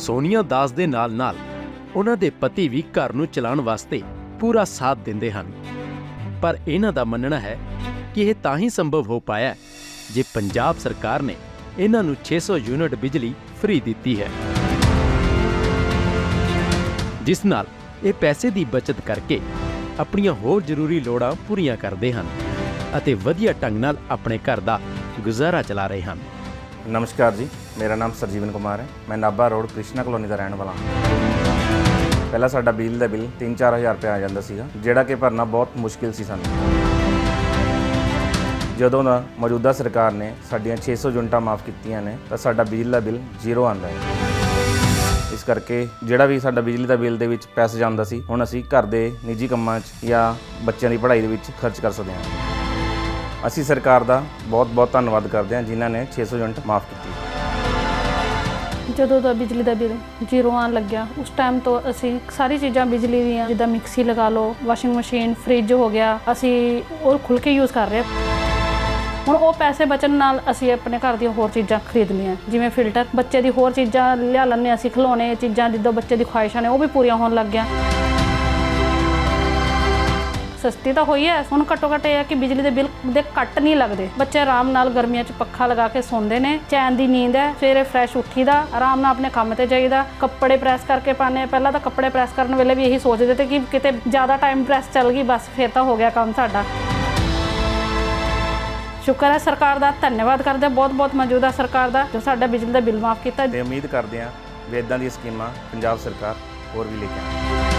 ਸੋਨੀਆ ਦਾਸ ਦੇ ਨਾਲ-ਨਾਲ ਉਹਨਾਂ ਦੇ ਪਤੀ ਵੀ ਘਰ ਨੂੰ ਚਲਾਉਣ ਵਾਸਤੇ ਪੂਰਾ ਸਾਥ ਦਿੰਦੇ ਹਨ। ਪਰ ਇਹਨਾਂ ਦਾ ਮੰਨਣਾ ਹੈ ਕਿ ਇਹ ਤਾਂ ਹੀ ਸੰਭਵ ਹੋ ਪਾਇਆ ਜੇ ਪੰਜਾਬ ਸਰਕਾਰ ਨੇ ਇਹਨਾਂ ਨੂੰ 600 ਯੂਨਿਟ ਬਿਜਲੀ ਫ੍ਰੀ ਦਿੱਤੀ ਹੈ। ਜਿਸ ਨਾਲ ਇਹ ਪੈਸੇ ਦੀ ਬਚਤ ਕਰਕੇ ਆਪਣੀਆਂ ਹੋਰ ਜ਼ਰੂਰੀ ਲੋੜਾਂ ਪੂਰੀਆਂ ਕਰਦੇ ਹਨ ਅਤੇ ਵਧੀਆ ਢੰਗ ਨਾਲ ਆਪਣੇ ਘਰ ਦਾ ਗੁਜ਼ਾਰਾ ਚਲਾ ਰਹੇ ਹਨ। ਨਮਸਕਾਰ ਜੀ। ਮੇਰਾ ਨਾਮ ਸਰਜੀਵਨ ਕੁਮਾਰ ਹੈ। ਮੈਂ ਨਾਭਾ ਰੋਡ ਕ੍ਰਿਸ਼ਨਾ ਕਲੋਨੀ ਦਾ ਰਹਿਣ ਵਾਲਾ ਹਾਂ। ਪਹਿਲਾਂ ਸਾਡਾ ਬਿੱਲ ਦਾ ਬਿੱਲ 3-4000 ਰੁਪਏ ਆ ਜਾਂਦਾ ਸੀਗਾ, ਜਿਹੜਾ ਕਿ ਭਰਨਾ ਬਹੁਤ ਮੁਸ਼ਕਿਲ ਸੀ ਸਾਨੂੰ। ਜਦੋਂ ਦਾ ਮੌਜੂਦਾ ਸਰਕਾਰ ਨੇ ਸਾਡੀਆਂ 600 ਯੂਨਿਟਾਂ ਮਾਫ ਕੀਤੀਆਂ ਨੇ, ਤਾਂ ਸਾਡਾ ਬਿਜਲੀ ਦਾ ਬਿੱਲ ਜ਼ੀਰੋ ਆਂਦਾ ਹੈ। ਇਸ ਕਰਕੇ ਜਿਹੜਾ ਵੀ ਸਾਡਾ ਬਿਜਲੀ ਦਾ ਬਿੱਲ ਦੇ ਵਿੱਚ ਪੈਸਾ ਜਾਂਦਾ ਸੀ, ਹੁਣ ਅਸੀਂ ਘਰ ਦੇ ਨਿੱਜੀ ਕੰਮਾਂ 'ਚ ਜਾਂ ਬੱਚਿਆਂ ਦੀ ਪੜ੍ਹਾਈ ਦੇ ਵਿੱਚ ਖਰਚ ਕਰ ਸਕਦੇ ਹਾਂ। ਅਸੀਂ ਸਰਕਾਰ ਦਾ ਬਹੁਤ-ਬਹੁਤ ਧੰਨਵਾਦ ਕਰਦੇ ਹਾਂ, ਜਿਨ੍ਹਾਂ ਨੇ 600 ਯੂਨਿਟ ਮਾਫ ਕੀਤੀ। ਜਦੋਂ ਦਾ ਬਿਜਲੀ ਦਾ ਬਿੱਲ ਜ਼ੀਰੋ ਆਉਣ ਲੱਗਿਆ, ਉਸ ਟਾਈਮ ਤੋਂ ਅਸੀਂ ਸਾਰੀ ਚੀਜ਼ਾਂ ਬਿਜਲੀ ਦੀਆਂ, ਜਿੱਦਾਂ ਮਿਕਸੀ ਲਗਾ ਲਓ ਵਾਸ਼ਿੰਗ ਮਸ਼ੀਨ ਫ੍ਰਿਜ ਹੋ ਗਿਆ, ਅਸੀਂ ਉਹ ਖੁੱਲ ਕੇ ਯੂਜ਼ ਕਰ ਰਹੇ ਹੁਣ ਉਹ ਪੈਸੇ ਬਚਣ ਨਾਲ ਅਸੀਂ ਆਪਣੇ ਘਰ ਦੀਆਂ ਹੋਰ ਚੀਜ਼ਾਂ ਖਰੀਦਣੀਆਂ ਜਿਵੇਂ ਫਿਲਟਰ ਬੱਚੇ ਦੀ ਹੋਰ ਚੀਜ਼ਾਂ ਲਿਆ ਲੈਂਦੇ ਹਾਂ, ਅਸੀਂ ਖਿਡੌਣੇ ਚੀਜ਼ਾਂ, ਜਿੱਦਾਂ ਬੱਚੇ ਦੀ ਖੁਆਇਸ਼ਾਂ ਨੇ, ਉਹ ਵੀ ਪੂਰੀਆਂ ਹੋਣ ਲੱਗ ਗਿਆ ਸਸਤੀ ਤਾਂ ਹੋਈ ਹੈ। ਹੁਣ ਘੱਟੋ ਘੱਟ ਇਹ ਹੈ ਕਿ ਬਿਜਲੀ ਦੇ ਬਿੱਲ ਦੇ ਕੱਟ ਨਹੀਂ ਲੱਗਦੇ। ਬੱਚੇ ਆਰਾਮ ਨਾਲ ਗਰਮੀਆਂ 'ਚ ਪੱਖਾ ਲਗਾ ਕੇ ਸੌਂਦੇ ਨੇ। ਚੈਨ ਦੀ ਨੀਂਦ ਹੈ, ਸਵੇਰੇ ਫਰੈਸ਼ ਉੱਠੀਦਾ, ਆਰਾਮ ਨਾਲ ਆਪਣੇ ਕੰਮ ਤੇ ਜਾਈਦਾ। ਕੱਪੜੇ ਪ੍ਰੈਸ ਕਰਕੇ ਪਾਣੇ ਪਹਿਲਾਂ ਤਾਂ ਕੱਪੜੇ ਪ੍ਰੈਸ ਕਰਨ ਵੇਲੇ ਵੀ ਇਹੀ ਸੋਚਦੇ ਤੇ ਕਿ ਕਿਤੇ ਜ਼ਿਆਦਾ ਟਾਈਮ ਪ੍ਰੈਸ ਚੱਲ ਗਈ, ਬਸ ਫਿਰ ਤਾਂ ਹੋ ਗਿਆ ਕੰਮ ਸਾਡਾ। ਸ਼ੁਕਰ ਹੈ ਸਰਕਾਰ ਦਾ, ਧੰਨਵਾਦ ਕਰਦੇ ਬਹੁਤ ਬਹੁਤ ਮੌਜੂਦਾ ਸਰਕਾਰ ਦਾ, ਜੋ ਸਾਡਾ ਬਿਜਲੀ ਦਾ ਬਿੱਲ ਮਾਫ ਕੀਤਾ। ਤੇ ਉਮੀਦ ਕਰਦੇ ਹਾਂ ਵੀ ਇਦਾਂ ਦੀਆਂ ਸਕੀਮਾਂ ਪੰਜਾਬ ਸਰਕਾਰ ਹੋਰ ਵੀ ਲੈ ਕੇ ਆਵੇ